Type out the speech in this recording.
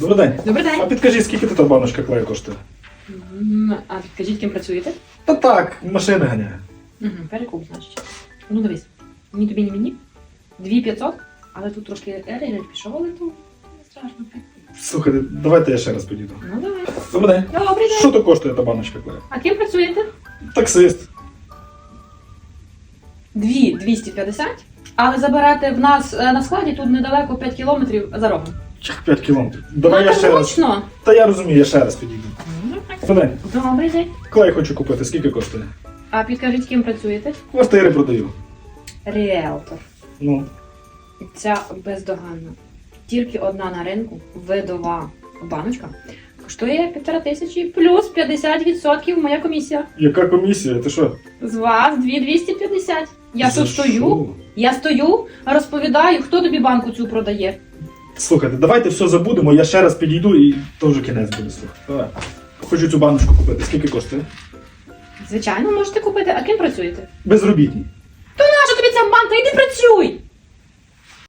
Добрий день. Добрий А підкажіть, скільки та баночка клею коштує? М, А підкажіть, ким працюєте? Та так, машини ганяє. Угу, перекуп, значить. Ну дивись, ні тобі, ні мені. 2500, але тут трошки ерель пішов, але то не страшно. Слухайте, давайте я ще раз підійду. Ну давай. Добрий день. Добрий день. Що то коштує та баночка клею? А ким працюєте? Таксист. Дві 250, але заберете в нас е, на складі тут недалеко 5 кілометрів за рогом. Чих 5 кілометрів. Давай ну, я ще раз. Та я розумію, я ще раз підійду. Добрий день. Добрий день. Клей хочу купити, скільки коштує? А підкажіть, ким працюєте? Квартири продаю. Ріелтор. Ну, Ця бездоганна. Тільки одна на ринку, видова баночка. Коштує півтора тисячі плюс 50% моя комісія. яка комісія? Ти що? З вас 2250. Я За тут стою, я стою, розповідаю, хто тобі банку цю продає. Слухайте, давайте все забудемо, я ще раз підійду і то вже кінець буде слухати. Давай. Хочу цю баночку купити. Скільки коштує? Звичайно, можете купити, а ким працюєте? Безробітні.